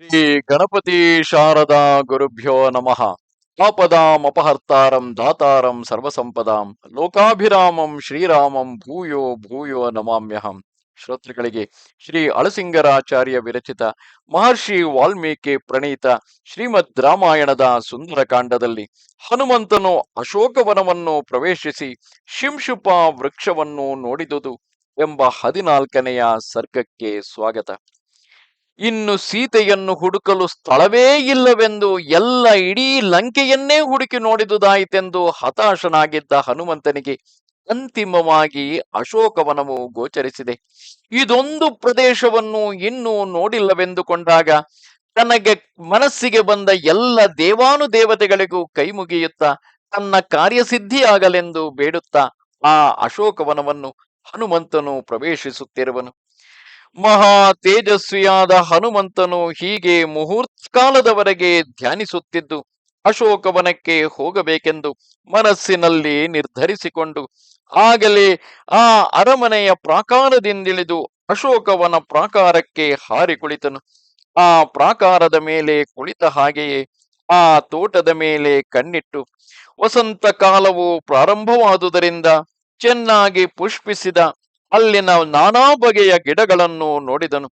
ಶ್ರೀ ಗಣಪತಿ ಶಾರದಾ ಗುರುಭ್ಯೋ ನಮಃ. ಆಪದಾಂ ಅಪಹರ್ತಾರಂ ದಾತಾರಂ ಸರ್ವಸಂಪದಾಂ ಲೋಕಾಭಿರಾಮಂ ಶ್ರೀರಾಮಂ ಭೂಯೋ ಭೂಯೋ ನಮಾಮ್ಯಹಂ. ಶ್ರೋತೃಗಳಿಗೆ ಶ್ರೀ ಅಳಸಿಂಗರಾಚಾರ್ಯ ವಿರಚಿತ ಮಹರ್ಷಿ ವಾಲ್ಮೀಕಿ ಪ್ರಣೀತ ಶ್ರೀಮದ್ ರಾಮಾಯಣದ ಸುಂದರಕಾಂಡದಲ್ಲಿ ಹನುಮಂತನು ಅಶೋಕವನವನ್ನು ಪ್ರವೇಶಿಸಿ ಶಿಂಶುಪ ವೃಕ್ಷವನ್ನು ನೋಡಿದುದು ಎಂಬ ಹದಿನಾಲ್ಕನೆಯ ಸರ್ಗಕ್ಕೆ ಸ್ವಾಗತ. ಇನ್ನು ಸೀತೆಯನ್ನು ಹುಡುಕಲು ಸ್ಥಳವೇ ಇಲ್ಲವೆಂದು ಎಲ್ಲ ಇಡೀ ಲಂಕೆಯನ್ನೇ ಹುಡುಕಿ ನೋಡಿದುದಾಯಿತೆಂದು ಹತಾಶನಾಗಿದ್ದ ಹನುಮಂತನಿಗೆ ಅಂತಿಮವಾಗಿ ಅಶೋಕವನವು ಗೋಚರಿಸಿದೆ. ಇದೊಂದು ಪ್ರದೇಶವನ್ನು ಇನ್ನೂ ನೋಡಿಲ್ಲವೆಂದುಕೊಂಡಾಗ ತನಗೆ ಮನಸ್ಸಿಗೆ ಬಂದ ಎಲ್ಲ ದೇವಾನುದೇವತೆಗಳಿಗೂ ಕೈ ಮುಗಿಯುತ್ತಾ ತನ್ನ ಕಾರ್ಯಸಿದ್ಧಿಯಾಗಲೆಂದು ಬೇಡುತ್ತಾ ಆ ಅಶೋಕವನವನ್ನು ಹನುಮಂತನು ಪ್ರವೇಶಿಸುತ್ತಿರುವನು. ಮಹಾ ತೇಜಸ್ವಿಯಾದ ಹನುಮಂತನು ಹೀಗೆ ಮುಹೂರ್ತಕಾಲದವರೆಗೆ ಧ್ಯಾನಿಸುತ್ತಿದ್ದು ಅಶೋಕವನಕ್ಕೆ ಹೋಗಬೇಕೆಂದು ಮನಸ್ಸಿನಲ್ಲಿ ನಿರ್ಧರಿಸಿಕೊಂಡು ಆಗಲೇ ಆ ಅರಮನೆಯ ಪ್ರಾಕಾರದಿಂದಿಳಿದು ಅಶೋಕವನ ಪ್ರಾಕಾರಕ್ಕೆ ಹಾರಿ ಕುಳಿತನು. ಆ ಪ್ರಾಕಾರದ ಮೇಲೆ ಕುಳಿತ ಹಾಗೆಯೇ ಆ ತೋಟದ ಮೇಲೆ ಕಣ್ಣಿಟ್ಟು ವಸಂತ ಕಾಲವು ಪ್ರಾರಂಭವಾದುದರಿಂದ ಚೆನ್ನಾಗಿ ಪುಷ್ಪಿಸಿದ ಅಲ್ಲಿನ ನಾನಾ ಬಗೆಯ ಗಿಡಗಳನ್ನು ನೋಡಿದನು.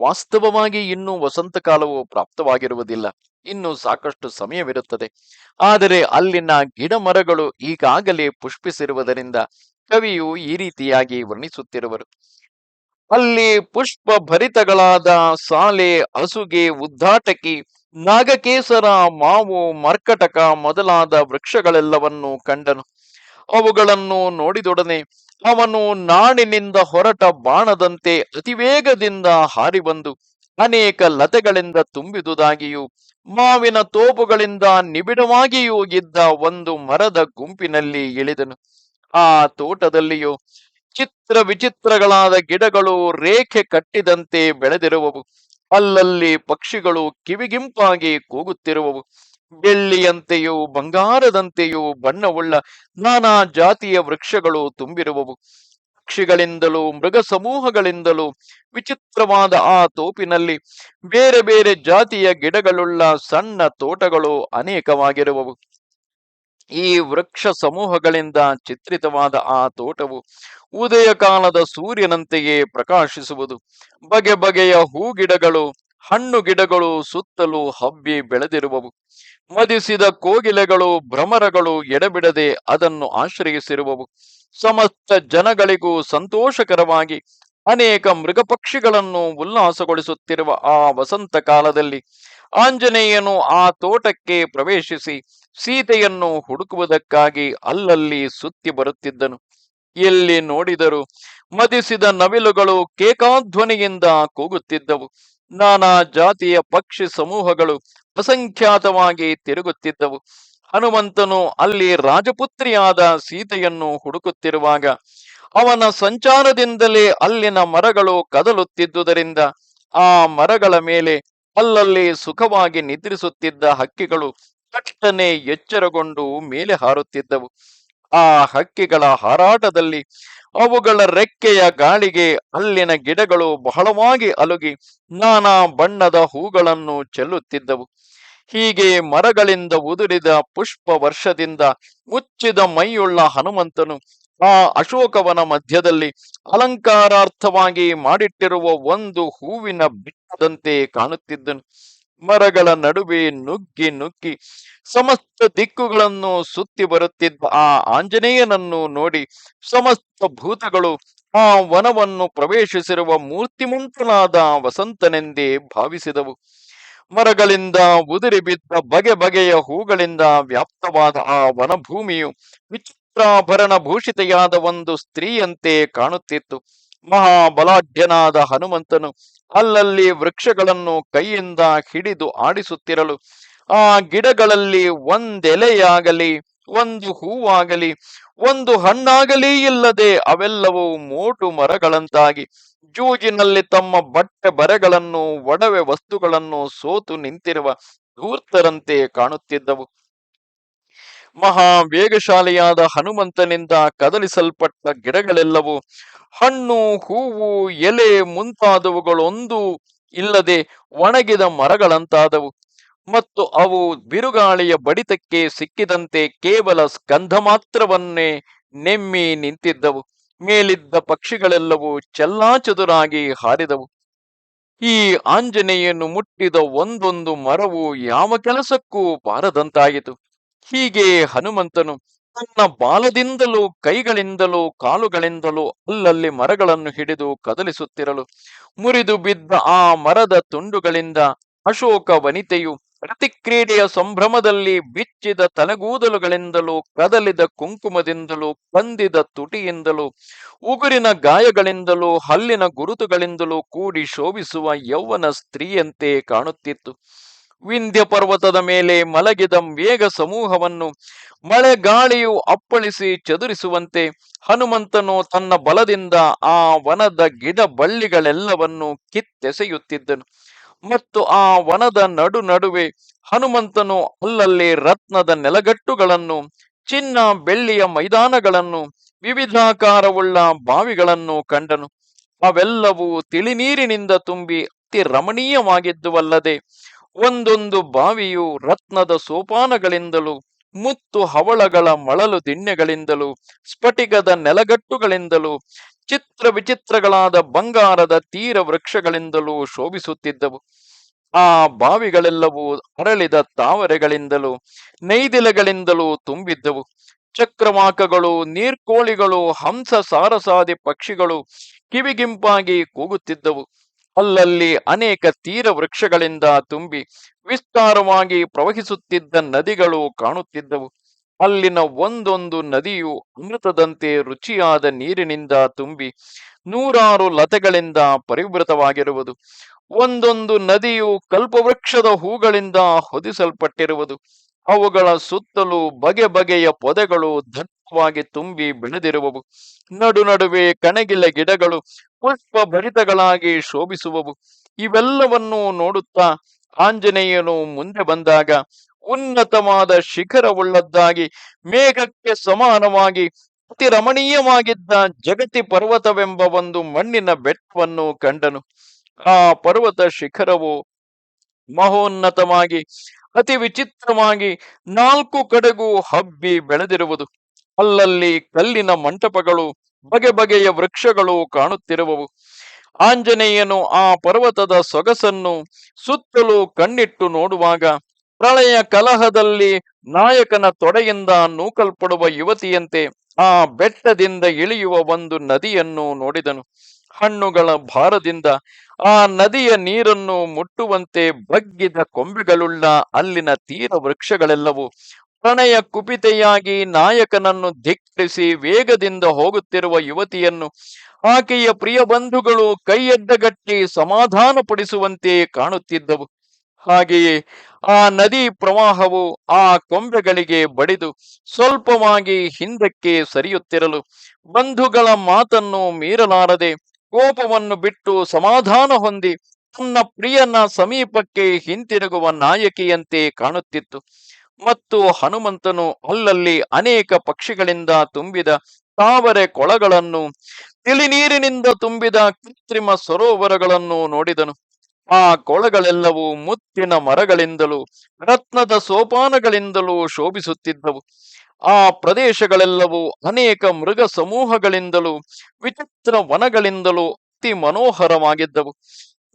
ವಾಸ್ತವವಾಗಿ ಇನ್ನೂ ವಸಂತ ಕಾಲವು ಪ್ರಾಪ್ತವಾಗಿರುವುದಿಲ್ಲ. ಇನ್ನು ಸಾಕಷ್ಟು ಸಮಯವಿರುತ್ತದೆ. ಆದರೆ ಅಲ್ಲಿನ ಗಿಡ ಮರಗಳು ಈಗಾಗಲೇ ಪುಷ್ಪಿಸಿರುವುದರಿಂದ ಕವಿಯು ಈ ರೀತಿಯಾಗಿ ವರ್ಣಿಸುತ್ತಿರುವರು. ಅಲ್ಲಿ ಪುಷ್ಪ ಭರಿತಗಳಾದ ಸಾಲೆ, ಹಸುಗೆ ಉದ್ದಾಟಕಿ ನಾಗಕೇಸರ, ಮಾವು, ಮರ್ಕಟಕ ಮೊದಲಾದ ವೃಕ್ಷಗಳೆಲ್ಲವನ್ನೂ ಕಂಡನು. ಅವುಗಳನ್ನು ನೋಡಿದೊಡನೆ ಅವನು ನಾಣಿನಿಂದ ಹೊರಟ ಬಾಣದಂತೆ ಅತಿವೇಗದಿಂದ ಹಾರಿ ಬಂದು ಅನೇಕ ಲತೆಗಳಿಂದ ತುಂಬಿದುದಾಗಿಯೂ ಮಾವಿನ ತೋಪುಗಳಿಂದ ನಿಬಿಡವಾಗಿಯೂ ಇದ್ದ ಒಂದು ಮರದ ಗುಂಪಿನಲ್ಲಿ ಇಳಿದನು. ಆ ತೋಟದಲ್ಲಿಯೂ ಚಿತ್ರ ವಿಚಿತ್ರಗಳಾದ ಗಿಡಗಳು ರೇಖೆ ಕಟ್ಟಿದಂತೆ ಬೆಳೆದಿರುವವು. ಅಲ್ಲಲ್ಲಿ ಪಕ್ಷಿಗಳು ಕಿವಿಗಿಂಪಾಗಿ ಕೂಗುತ್ತಿರುವವು. ಬೆಳ್ಳಿಯಂತೆಯೂ, ಬಂಗಾರದಂತೆಯೂ, ಬಣ್ಣವುಳ್ಳ ನಾನಾ ಜಾತಿಯ ವೃಕ್ಷಗಳು ತುಂಬಿರುವವು. ಪಕ್ಷಿಗಳಿಂದಲೂ ಮೃಗ ಸಮೂಹಗಳಿಂದಲೂ ವಿಚಿತ್ರವಾದ ಆ ತೋಪಿನಲ್ಲಿ ಬೇರೆ ಬೇರೆ ಜಾತಿಯ ಗಿಡಗಳುಳ್ಳ ಸಣ್ಣ ತೋಟಗಳು ಅನೇಕವಾಗಿರುವವು. ಈ ವೃಕ್ಷ ಸಮೂಹಗಳಿಂದ ಚಿತ್ರಿತವಾದ ಆ ತೋಟವು ಉದಯ ಕಾಲದ ಸೂರ್ಯನಂತೆಯೇ ಪ್ರಕಾಶಿಸುವುದು. ಬಗೆ ಬಗೆಯ ಹೂಗಿಡಗಳು ಹಣ್ಣು ಗಿಡಗಳು ಸುತ್ತಲೂ ಹಬ್ಬಿ ಬೆಳೆದಿರುವವು. ಮದಿಸಿದ ಕೋಗಿಲೆಗಳು, ಭ್ರಮರಗಳು ಎಡಬಿಡದೆ ಅದನ್ನು ಆಶ್ರಯಿಸಿರುವವು. ಸಮಸ್ತ ಜನಗಳಿಗೂ ಸಂತೋಷಕರವಾಗಿ ಅನೇಕ ಮೃಗ ಪಕ್ಷಿಗಳನ್ನು ಉಲ್ಲಾಸಗೊಳಿಸುತ್ತಿರುವ ಆ ವಸಂತ ಕಾಲದಲ್ಲಿ ಆಂಜನೇಯನು ಆ ತೋಟಕ್ಕೆ ಪ್ರವೇಶಿಸಿ ಸೀತೆಯನ್ನು ಹುಡುಕುವುದಕ್ಕಾಗಿ ಅಲ್ಲಲ್ಲಿ ಸುತ್ತಿ ಬರುತ್ತಿದ್ದನು. ಎಲ್ಲಿ ನೋಡಿದರು ಮದಿಸಿದ ನವಿಲುಗಳು ಕೇಕಾಧ್ವನಿಯಿಂದ ಕೂಗುತ್ತಿದ್ದವು. ನಾನಾ ಜಾತಿಯ ಪಕ್ಷಿ ಸಮೂಹಗಳು ಅಸಂಖ್ಯಾತವಾಗಿ ತಿರುಗುತ್ತಿದ್ದವು. ಹನುಮಂತನು ಅಲ್ಲಿ ರಾಜಪುತ್ರಿಯಾದ ಸೀತೆಯನ್ನು ಹುಡುಕುತ್ತಿರುವಾಗ ಅವನ ಸಂಚಾರದಿಂದಲೇ ಅಲ್ಲಿನ ಮರಗಳು ಕದಲುತ್ತಿದ್ದುದರಿಂದ ಆ ಮರಗಳ ಮೇಲೆ ಅಲ್ಲಲ್ಲಿ ಸುಖವಾಗಿ ನಿದ್ರಿಸುತ್ತಿದ್ದ ಹಕ್ಕಿಗಳು ತಟ್ಟನೆ ಎಚ್ಚರಗೊಂಡು ಮೇಲೆ ಹಾರುತ್ತಿದ್ದವು. ಆ ಹಕ್ಕಿಗಳ ಹಾರಾಟದಲ್ಲಿ ಅವುಗಳ ರೆಕ್ಕೆಯ ಗಾಳಿಗೆ ಅಲ್ಲಿನ ಗಿಡಗಳು ಬಹಳವಾಗಿ ಅಲುಗಿ ನಾನಾ ಬಣ್ಣದ ಹೂಗಳನ್ನು ಚೆಲ್ಲುತ್ತಿದ್ದವು. ಹೀಗೆ ಮರಗಳಿಂದ ಉದುರಿದ ಪುಷ್ಪ ವರ್ಷದಿಂದ ಮುಚ್ಚಿದ ಮೈಯುಳ್ಳ ಹನುಮಂತನು ಆ ಅಶೋಕವನ ಮಧ್ಯದಲ್ಲಿ ಅಲಂಕಾರಾರ್ಥವಾಗಿ ಮಾಡಿಟ್ಟಿರುವ ಒಂದು ಹೂವಿನ ಬಿಟ್ಟದಂತೆ ಕಾಣುತ್ತಿದ್ದನು. ಮರಗಳ ನಡುವೆ ನುಗ್ಗಿ ನುಗ್ಗಿ ಸಮಸ್ತ ದಿಕ್ಕುಗಳನ್ನು ಸುತ್ತಿ ಬರುತ್ತಿದ್ದ ಆ ಆಂಜನೇಯನನ್ನು ನೋಡಿ ಸಮಸ್ತ ಭೂತಗಳು ಆ ವನವನ್ನು ಪ್ರವೇಶಿಸಿರುವ ಮೂರ್ತಿಮಂತನಾದ ವಸಂತನೆಂದೇ ಭಾವಿಸಿದವು. ಮರಗಳಿಂದ ಉದುರಿ ಬಿದ್ದ ಬಗೆ ಬಗೆಯ ಹೂಗಳಿಂದ ವ್ಯಾಪ್ತವಾದ ಆ ವನಭೂಮಿಯು ವಿಚಿತ್ರಾಭರಣ ಭೂಷಿತೆಯಾದ ಒಂದು ಸ್ತ್ರೀಯಂತೆ ಕಾಣುತ್ತಿತ್ತು. ಮಹಾಬಲಾಢ್ಯನಾದ ಹನುಮಂತನು ಅಲ್ಲಲ್ಲಿ ವೃಕ್ಷಗಳನ್ನು ಕೈಯಿಂದ ಹಿಡಿದು ಆಡಿಸುತ್ತಿರಲು, ಆ ಗಿಡಗಳಲ್ಲಿ ಒಂದೆಲೆಯಾಗಲಿ, ಒಂದು ಹೂವಾಗಲಿ, ಒಂದು ಹಣ್ಣಾಗಲಿ ಇಲ್ಲದೆ ಅವೆಲ್ಲವೂ ಮೋಟು ಮರಗಳಂತಾಗಿ ಜೂಜಿನಲ್ಲಿ ತಮ್ಮ ಬಟ್ಟೆ ಬರೆಗಳನ್ನು, ಒಡವೆ ವಸ್ತುಗಳನ್ನು ಸೋತು ನಿಂತಿರುವ ಧೂರ್ತರಂತೆ ಕಾಣುತ್ತಿದ್ದವು. ಮಹಾ ವೇಗಶಾಲಿಯಾದ ಹನುಮಂತನಿಂದ ಕದಲಿಸಲ್ಪಟ್ಟ ಗಿಡಗಳೆಲ್ಲವೂ ಹಣ್ಣು, ಹೂವು, ಎಲೆ ಮುಂತಾದವುಗಳೊಂದು ಇಲ್ಲದೆ ಒಣಗಿದ ಮರಗಳಂತಾದವು. ಮತ್ತು ಅವು ಬಿರುಗಾಳಿಯ ಬಡಿತಕ್ಕೆ ಸಿಕ್ಕಿದಂತೆ ಕೇವಲ ಸ್ಕಂಧ ಮಾತ್ರವನ್ನೇ ನೆಮ್ಮಿ ನಿಂತಿದ್ದವು. ಮೇಲಿದ್ದ ಪಕ್ಷಿಗಳೆಲ್ಲವೂ ಚೆಲ್ಲಾಚದುರಾಗಿ ಹಾರಿದವು. ಈ ಆಂಜನೇಯನ್ನು ಮುಟ್ಟಿದ ಒಂದೊಂದು ಮರವು ಯಾವ ಕೆಲಸಕ್ಕೂ ಬಾರದಂತಾಯಿತು. ಹೀಗೆ ಹನುಮಂತನು ತನ್ನ ಬಾಲದಿಂದಲೂ, ಕೈಗಳಿಂದಲೂ, ಕಾಲುಗಳಿಂದಲೂ ಅಲ್ಲಲ್ಲಿ ಮರಗಳನ್ನು ಹಿಡಿದು ಕದಲಿಸುತ್ತಿರಲು ಮುರಿದು ಬಿದ್ದ ಆ ಮರದ ತುಂಡುಗಳಿಂದ ಅಶೋಕ ವನಿತೆಯು ಪ್ರತಿಕ್ರೀಡೆಯ ಸಂಭ್ರಮದಲ್ಲಿ ಬಿಚ್ಚಿದ ತಲೆಗೂದಲುಗಳಿಂದಲೂ, ಕದಲಿದ ಕುಂಕುಮದಿಂದಲೂ ಕಂದಿದ ತುಟಿಯಿಂದಲೂ, ಉಗುರಿನ ಗಾಯಗಳಿಂದಲೂ, ಹಲ್ಲಿನ ಗುರುತುಗಳಿಂದಲೂ ಕೂಡಿ ಶೋಭಿಸುವ ಯೌವನ ಸ್ತ್ರೀಯಂತೆ ಕಾಣುತ್ತಿತ್ತು. ವಿಂಧ್ಯ ಪರ್ವತದ ಮೇಲೆ ಮಲಗಿದ ವೇಗ ಸಮೂಹವನ್ನು ಮಳೆ ಗಾಳಿಯು ಅಪ್ಪಳಿಸಿ ಚದುರಿಸುವಂತೆ ಹನುಮಂತನು ತನ್ನ ಬಲದಿಂದ ಆ ವನದ ಗಿಡ ಬಳ್ಳಿಗಳೆಲ್ಲವನ್ನು ಕಿತ್ತೆಸೆಯುತ್ತಿದ್ದನು. ಮತ್ತು ಆ ವನದ ನಡು ನಡುವೆ ಹನುಮಂತನು ಅಲ್ಲಲ್ಲಿ ರತ್ನದ ನೆಲಗಟ್ಟುಗಳನ್ನು, ಚಿನ್ನ ಬೆಳ್ಳಿಯ ಮೈದಾನಗಳನ್ನು, ವಿವಿಧಾಕಾರವುಳ್ಳ ಬಾವಿಗಳನ್ನು ಕಂಡನು. ಅವೆಲ್ಲವೂ ತಿಳಿನೀರಿನಿಂದ ತುಂಬಿ ಅತಿ ರಮಣೀಯವಾಗಿದ್ದುವಲ್ಲದೆ ಒಂದೊಂದು ಬಾವಿಯು ರತ್ನದ ಸೋಪಾನಗಳಿಂದಲೂ, ಮುತ್ತು ಹವಳಗಳ ಮಳಲು ದಿಣ್ಣೆಗಳಿಂದಲೂ, ಸ್ಫಟಿಕದ ನೆಲಗಟ್ಟುಗಳಿಂದಲೂ, ಚಿತ್ರ ವಿಚಿತ್ರಗಳಾದ ಬಂಗಾರದ ತೀರ ವೃಕ್ಷಗಳಿಂದಲೂ ಶೋಭಿಸುತ್ತಿದ್ದವು. ಆ ಬಾವಿಗಳೆಲ್ಲವೂ ಅರಳಿದ ತಾವರೆಗಳಿಂದಲೂ, ನೈದಿಲೆಗಳಿಂದಲೂ ತುಂಬಿದ್ದವು. ಚಕ್ರವಾಕಗಳು, ನೀರ್ಕೋಳಿಗಳು, ಹಂಸ ಸಾರಸಾದಿ ಪಕ್ಷಿಗಳು ಕಿವಿಗಿಂಪಾಗಿ ಕೂಗುತ್ತಿದ್ದವು. ಅಲ್ಲಲ್ಲಿ ಅನೇಕ ತೀರ ವೃಕ್ಷಗಳಿಂದ ತುಂಬಿ ವಿಸ್ತಾರವಾಗಿ ಪ್ರವಹಿಸುತ್ತಿದ್ದ ನದಿಗಳು ಕಾಣುತ್ತಿದ್ದವು. ಅಲ್ಲಿನ ಒಂದೊಂದು ನದಿಯು ಅಮೃತದಂತೆ ರುಚಿಯಾದ ನೀರಿನಿಂದ ತುಂಬಿ ನೂರಾರು ಲತೆಗಳಿಂದ ಪರಿವೃತವಾಗಿರುವುದು. ಒಂದೊಂದು ನದಿಯು ಕಲ್ಪವೃಕ್ಷದ ಹೂಗಳಿಂದ ಹೊದಿಸಲ್ಪಟ್ಟಿರುವುದು. ಅವುಗಳ ಸುತ್ತಲೂ ಬಗೆ ಬಗೆಯ ಪೊದೆಗಳು ದಟ್ಟವಾಗಿ ತುಂಬಿ ಬೆಳೆದಿರುವವು. ನಡು ನಡುವೆ ಕಣಗಿಲ ಗಿಡಗಳು ಪುಷ್ಪ ಭರಿತಗಳಾಗಿ ಶೋಭಿಸುವವು. ಇವೆಲ್ಲವನ್ನು ನೋಡುತ್ತಾ ಆಂಜನೇಯನು ಮುಂದೆ ಬಂದಾಗ ಉನ್ನತವಾದ ಶಿಖರವುಳ್ಳದ್ದಾಗಿ, ಮೇಘಕ್ಕೆ ಸಮಾನವಾಗಿ ಅತಿ ರಮಣೀಯವಾಗಿದ್ದ ಜಗತಿ ಪರ್ವತವೆಂಬ ಒಂದು ಮಣ್ಣಿನ ಬೆಟ್ಟವನ್ನು ಕಂಡನು. ಆ ಪರ್ವತ ಶಿಖರವು ಮಹೋನ್ನತವಾಗಿ ಅತಿ ವಿಚಿತ್ರವಾಗಿ ನಾಲ್ಕು ಕಡೆಗೂ ಹಬ್ಬಿ ಬೆಳೆದಿರುವುದು. ಅಲ್ಲಲ್ಲಿ ಕಲ್ಲಿನ ಮಂಟಪಗಳು, ಬಗೆ ಬಗೆಯ ವೃಕ್ಷಗಳು ಕಾಣುತ್ತಿರುವವು. ಆಂಜನೇಯನು ಆ ಪರ್ವತದ ಸೊಗಸನ್ನು ಸುತ್ತಲೂ ಕಣ್ಣಿಟ್ಟು ನೋಡುವಾಗ, ಪ್ರಳಯ ಕಲಹದಲ್ಲಿ ನಾಯಕನ ತೊಡೆಯಿಂದ ನೂಕಲ್ಪಡುವ ಯುವತಿಯಂತೆ ಆ ಬೆಟ್ಟದಿಂದ ಇಳಿಯುವ ಒಂದು ನದಿಯನ್ನು ನೋಡಿದನು. ಹಣ್ಣುಗಳ ಭಾರದಿಂದ ಆ ನದಿಯ ನೀರನ್ನು ಮುಟ್ಟುವಂತೆ ಬಗ್ಗಿದ ಕೊಂಬೆಗಳುಳ್ಳ ಅಲ್ಲಿನ ತೀರ ವೃಕ್ಷಗಳೆಲ್ಲವೂ ಪ್ರಣಯ ಕುಪಿತೆಯಾಗಿ ನಾಯಕನನ್ನು ಧಿಕ್ಕರಿಸಿ ವೇಗದಿಂದ ಹೋಗುತ್ತಿರುವ ಯುವತಿಯನ್ನು ಆಕೆಯ ಪ್ರಿಯ ಬಂಧುಗಳು ಕೈಯಡ್ಡಗಟ್ಟಿ ಸಮಾಧಾನಪಡಿಸುವಂತೆ ಕಾಣುತ್ತಿದ್ದವು. ಹಾಗೆಯೇ ಆ ನದಿ ಪ್ರವಾಹವು ಆ ಕೊಂಬೆಗಳಿಗೆ ಬಡಿದು ಸ್ವಲ್ಪವಾಗಿ ಹಿಂದಕ್ಕೆ ಸರಿಯುತ್ತಿರಲು ಬಂಧುಗಳ ಮಾತನ್ನು ಮೀರಲಾರದೆ ಕೋಪವನ್ನು ಬಿಟ್ಟು ಸಮಾಧಾನ ಹೊಂದಿ ತನ್ನ ಪ್ರಿಯನ ಸಮೀಪಕ್ಕೆ ಹಿಂತಿರುಗುವ ನಾಯಕಿಯಂತೆ ಕಾಣುತ್ತಿತ್ತು. ಮತ್ತು ಹನುಮಂತನು ಅಲ್ಲಲ್ಲಿ ಅನೇಕ ಪಕ್ಷಿಗಳಿಂದ ತುಂಬಿದ ತಾವರೆ ಕೊಳಗಳನ್ನು, ತಿಳಿನೀರಿನಿಂದ ತುಂಬಿದ ಕೃತ್ರಿಮ ಸರೋವರಗಳನ್ನು ನೋಡಿದನು. ಆ ಕೊಳಗಳೆಲ್ಲವೂ ಮುತ್ತಿನ ಮರಗಳಿಂದಲೂ, ರತ್ನದ ಸೋಪಾನಗಳಿಂದಲೂ ಶೋಭಿಸುತ್ತಿದ್ದವು. ಆ ಪ್ರದೇಶಗಳೆಲ್ಲವೂ ಅನೇಕ ಮೃಗ ಸಮೂಹಗಳಿಂದಲೂ, ವಿಚಿತ್ರ ವನಗಳಿಂದಲೂ ಅತಿ ಮನೋಹರವಾಗಿದ್ದವು.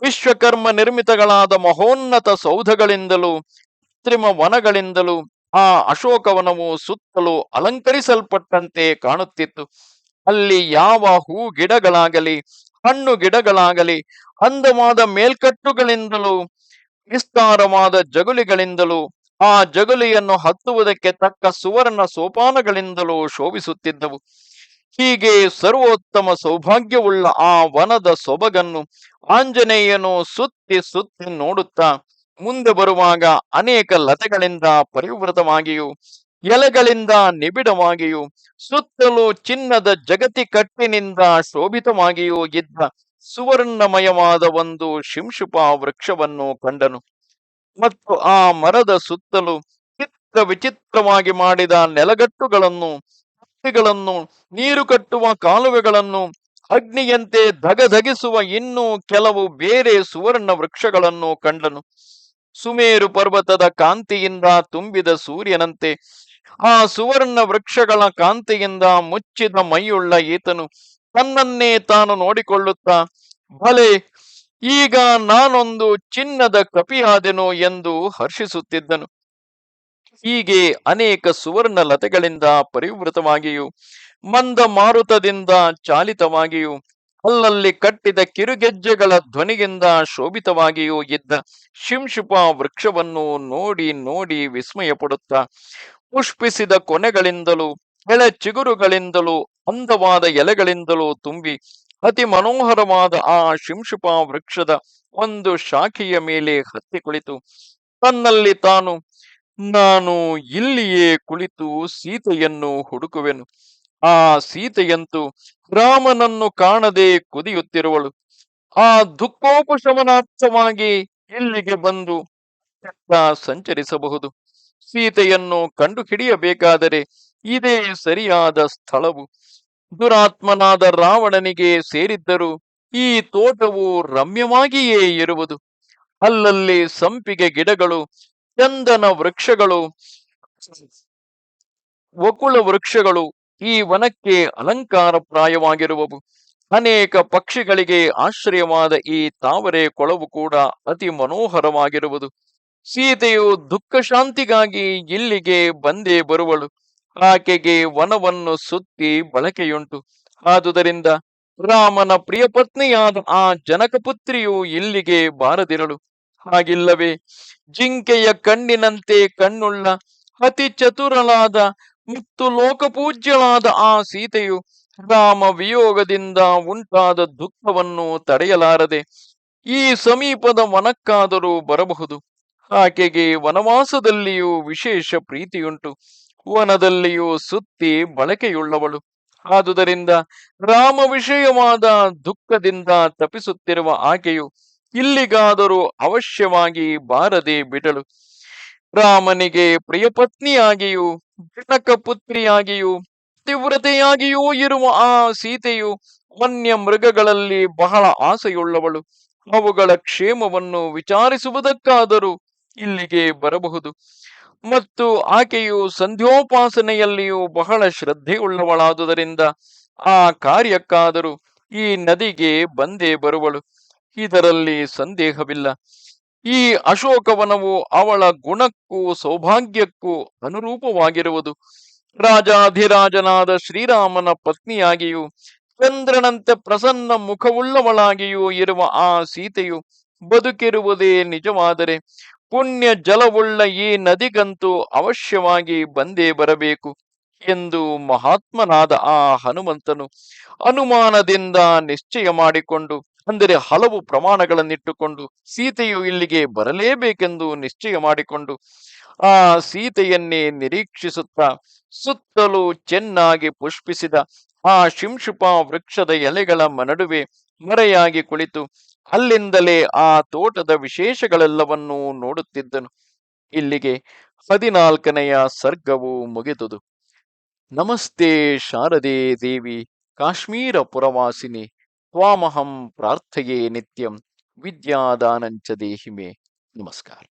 ವಿಶ್ವಕರ್ಮ ನಿರ್ಮಿತಗಳಾದ ಮಹೋನ್ನತ ಸೌಧಗಳಿಂದಲೂ, ಕೃತ್ರಿಮ ವನಗಳಿಂದಲೂ ಆ ಅಶೋಕವನವು ಸುತ್ತಲೂ ಅಲಂಕರಿಸಲ್ಪಟ್ಟಂತೆ ಕಾಣುತ್ತಿತ್ತು. ಅಲ್ಲಿ ಯಾವ ಹೂ ಗಿಡಗಳಾಗಲಿ ಹಣ್ಣು ಗಿಡಗಳಾಗಲಿ ಅಂದವಾದ ಮೇಲ್ಕಟ್ಟುಗಳಿಂದಲೂ, ವಿಸ್ತಾರವಾದ ಜಗುಲಿಗಳಿಂದಲೂ, ಆ ಜಗುಲಿಯನ್ನು ಹತ್ತುವುದಕ್ಕೆ ತಕ್ಕ ಸುವರ್ಣ ಸೋಪಾನಗಳಿಂದಲೂ ಶೋಭಿಸುತ್ತಿದ್ದವು. ಹೀಗೆ ಸರ್ವೋತ್ತಮ ಸೌಭಾಗ್ಯವುಳ್ಳ ಆ ವನದ ಸೊಬಗನ್ನು ಆಂಜನೇಯನು ಸುತ್ತಿ ಸುತ್ತಿ ನೋಡುತ್ತಾ, ಮುಂದೆ ಬರುವಾಗ ಅನೇಕ ಲತೆಗಳಿಂದ ಪರಿವೃತವಾಗಿಯೂ ಎಲೆಗಳಿಂದ ನಿಬಿಡವಾಗಿಯೂ, ಸುತ್ತಲೂ ಚಿನ್ನದ ಜಗತಿ ಕಟ್ಟಿನಿಂದ ಶೋಭಿತವಾಗಿಯೂ ಇದ್ದ ಸುವರ್ಣಮಯವಾದ ಒಂದು ಶಿಂಶುಪ ವೃಕ್ಷವನ್ನು ಕಂಡನು. ಮತ್ತು ಆ ಮರದ ಸುತ್ತಲೂ ಚಿತ್ರ ವಿಚಿತ್ರವಾಗಿ ಮಾಡಿದ ನೆಲಗಟ್ಟುಗಳನ್ನು ಹತ್ತಿಗಳನ್ನು ನೀರು ಕಟ್ಟುವ ಕಾಲುವೆಗಳನ್ನು, ಅಗ್ನಿಯಂತೆ ಧಗಧಗಿಸುವ ಇನ್ನೂ ಕೆಲವು ಬೇರೆ ಸುವರ್ಣ ವೃಕ್ಷಗಳನ್ನು ಕಂಡನು. ಸುಮೇರು ಪರ್ವತದ ಕಾಂತಿಯಿಂದ ತುಂಬಿದ ಸೂರ್ಯನಂತೆ ಆ ಸುವರ್ಣ ವೃಕ್ಷಗಳ ಕಾಂತಿಯಿಂದ ಮುಚ್ಚಿದ ಮೈಯುಳ್ಳ ಈತನು ತನ್ನನ್ನೇ ತಾನು ನೋಡಿಕೊಳ್ಳುತ್ತಾ ಭಲೆ ಈಗ ನಾನೊಂದು ಚಿನ್ನದ ಕಪಿಯಾದೆನು ಎಂದು ಹರ್ಷಿಸುತ್ತಿದ್ದನು. ಹೀಗೆ ಅನೇಕ ಸುವರ್ಣ ಲತೆಗಳಿಂದ ಪರಿವೃತವಾಗಿಯೂ, ಮಂದ ಮಾರುತದಿಂದ ಚಾಲಿತವಾಗಿಯೂ ಅಲ್ಲಲ್ಲಿ ಕಟ್ಟಿದ ಕಿರುಗೆಜ್ಜೆಗಳ ಧ್ವನಿಯಿಂದ ಶೋಭಿತವಾಗಿಯೂ ಇದ್ದ ಶಿಂಶುಪ ವೃಕ್ಷವನ್ನು ನೋಡಿ ನೋಡಿ ವಿಸ್ಮಯ ಪಡುತ್ತಾ ಪುಷ್ಪಿಸಿದ ಕೊನೆಗಳಿಂದಲೂ ಎಳೆ ಚಿಗುರುಗಳಿಂದಲೂ, ಅಂದವಾದ ಎಲೆಗಳಿಂದಲೂ ತುಂಬಿ, ಅತಿ ಮನೋಹರವಾದ ಆ ಶಿಂಶುಪ ವೃಕ್ಷದ ಒಂದು ಶಾಖೆಯ ಮೇಲೆ ಹತ್ತಿ ಕುಳಿತು, ತನ್ನಲ್ಲಿ ತಾನು, ನಾನು ಇಲ್ಲಿಯೇ ಕುಳಿತು ಸೀತೆಯನ್ನು ಹುಡುಕುವೆನು. ಆ ಸೀತೆಯಂತೂ ರಾಮನನ್ನು ಕಾಣದೆ ಕುದಿಯುತ್ತಿರುವಳು. ಆ ದುಃಖೋಪಶಮನಾರ್ಥವಾಗಿ ಇಲ್ಲಿಗೆ ಬಂದು ಸಂಚರಿಸಬಹುದು. ಸೀತೆಯನ್ನು ಕಂಡು ಹಿಡಿಯಬೇಕಾದರೆ ಇದೇ ಸರಿಯಾದ ಸ್ಥಳವು. ದುರಾತ್ಮನಾದ ರಾವಣನಿಗೆ ಸೇರಿದ್ದರೂ ಈ ತೋಟವು ರಮ್ಯವಾಗಿಯೇ ಇರುವುದು. ಅಲ್ಲಲ್ಲಿ ಸಂಪಿಗೆ ಗಿಡಗಳು, ಚಂದನ ವೃಕ್ಷಗಳು ವಕುಳ ವೃಕ್ಷಗಳು ಈ ವನಕ್ಕೆ ಅಲಂಕಾರ ಪ್ರಾಯವಾಗಿರುವವು ಅನೇಕ ಪಕ್ಷಿಗಳಿಗೆ ಆಶ್ರಯವಾದ ಈ ತಾವರೆ ಕೊಳವು ಕೂಡ ಅತಿ ಮನೋಹರವಾಗಿರುವುದು. ಸೀತೆಯು ದುಃಖ ಶಾಂತಿಗಾಗಿ ಇಲ್ಲಿಗೆ ಬಂದೇ ಬರುವಳು. ಆಕೆಗೆ ವನವನ್ನು ಸುತ್ತಿ ಬಳಕೆಯುಂಟು. ಆದುದರಿಂದ ರಾಮನ ಪ್ರಿಯ ಪತ್ನಿಯಾದ ಆ ಜನಕಪುತ್ರಿಯು ಇಲ್ಲಿಗೆ ಬಾರದಿರಳು. ಹಾಗಿಲ್ಲವೇ, ಜಿಂಕೆಯ ಕಣ್ಣಿನಂತೆ ಕಣ್ಣುಳ್ಳ ಅತಿ ಚತುರಳಾದ ಮತ್ತು ಲೋಕಪೂಜ್ಯಳಾದ ಆ ಸೀತೆಯು ರಾಮ ವಿಯೋಗದಿಂದ ಉಂಟಾದ ದುಃಖವನ್ನು ತಡೆಯಲಾರದೆ ಈ ಸಮೀಪದ ವನಕ್ಕಾದರೂ ಬರಬಹುದು. ಆಕೆಗೆ ವನವಾಸದಲ್ಲಿಯೂ ವಿಶೇಷ ಪ್ರೀತಿಯುಂಟು. ವನದಲ್ಲಿಯೂ ಸುತ್ತಿ ಬಳಕೆಯುಳ್ಳವಳು. ಆದುದರಿಂದ ರಾಮ ವಿಷಯವಾದ ದುಃಖದಿಂದ ತಪಿಸುತ್ತಿರುವ ಆಕೆಯು ಇಲ್ಲಿಗಾದರೂ ಅವಶ್ಯವಾಗಿ ಬಾರದೆ ಬಿಡಳು ರಾಮನಿಗೆ ಪ್ರಿಯಪತ್ನಿಯಾಗಿಯೂ ಜನಕ ಪುತ್ರಿಯಾಗಿಯೂ ತೀವ್ರತೆಯಾಗಿಯೂ ಇರುವ ಆ ಸೀತೆಯು ವನ್ಯ ಮೃಗಗಳಲ್ಲಿ ಬಹಳ ಆಸೆಯುಳ್ಳವಳು. ಅವುಗಳ ಕ್ಷೇಮವನ್ನು ವಿಚಾರಿಸುವುದಕ್ಕಾದರೂ ಇಲ್ಲಿಗೆ ಬರಬಹುದು. ಮತ್ತು ಆಕೆಯು ಸಂಧ್ಯೋಪಾಸನೆಯಲ್ಲಿಯೂ ಬಹಳ ಶ್ರದ್ಧೆಯುಳ್ಳವಳಾದುದರಿಂದ ಆ ಕಾರ್ಯಕ್ಕಾದರೂ ಈ ನದಿಗೆ ಬಂದೇ ಬರುವಳು. ಇದರಲ್ಲಿ ಸಂದೇಹವಿಲ್ಲ. ಈ ಅಶೋಕವನವು ಅವಳ ಗುಣಕ್ಕೂ ಸೌಭಾಗ್ಯಕ್ಕೂ ಅನುರೂಪವಾಗಿರುವುದು. ರಾಜಾಧಿರಾಜನಾದ ಶ್ರೀರಾಮನ ಪತ್ನಿಯಾಗಿಯೂ ಚಂದ್ರನಂತೆ ಪ್ರಸನ್ನ ಮುಖವುಳ್ಳವಳಾಗಿಯೂ ಇರುವ ಆ ಸೀತೆಯು ಬದುಕಿರುವುದೇ ನಿಜವಾದರೆ ಪುಣ್ಯ ಜಲವುಳ್ಳ ಈ ನದಿಗಂತೂ ಅವಶ್ಯವಾಗಿ ಬಂದೇ ಬರಬೇಕು ಎಂದು ಮಹಾತ್ಮನಾದ ಆ ಹನುಮಂತನು ಅನುಮಾನದಿಂದ ನಿಶ್ಚಯ ಮಾಡಿಕೊಂಡು, ಅಂದರೆ ಹಲವು ಪ್ರಮಾಣಗಳನ್ನಿಟ್ಟುಕೊಂಡು ಸೀತೆಯು ಇಲ್ಲಿಗೆ ಬರಲೇಬೇಕೆಂದು ನಿಶ್ಚಯ ಮಾಡಿಕೊಂಡು, ಆ ಸೀತೆಯನ್ನೇ ನಿರೀಕ್ಷಿಸುತ್ತಾ ಸುತ್ತಲೂ ಚೆನ್ನಾಗಿ ಪುಷ್ಪಿಸಿದ ಆ ಶಿಂಶುಪ ವೃಕ್ಷದ ಎಲೆಗಳ ನಡುವೆ ಮರೆಯಾಗಿ ಕುಳಿತು ಅಲ್ಲಿಂದಲೇ ಆ ತೋಟದ ವಿಶೇಷಗಳೆಲ್ಲವನ್ನೂ ನೋಡುತ್ತಿದ್ದನು. ಇಲ್ಲಿಗೆ ಹದಿನಾಲ್ಕನೆಯ ಸರ್ಗವು ಮುಗಿದುದು. ನಮಸ್ತೆ ಶಾರದೆ ದೇವಿ, ಕಾಶ್ಮೀರ ಪುರವಾಸಿನಿ, ತ್ವಾಮಹಂ ಪ್ರಾರ್ಥೆಯೇ ನಿತ್ಯಂ, ವಿದ್ಯಾದಾನಂಚ ದೇಹಿಮೆ. ನಮಸ್ಕಾರ.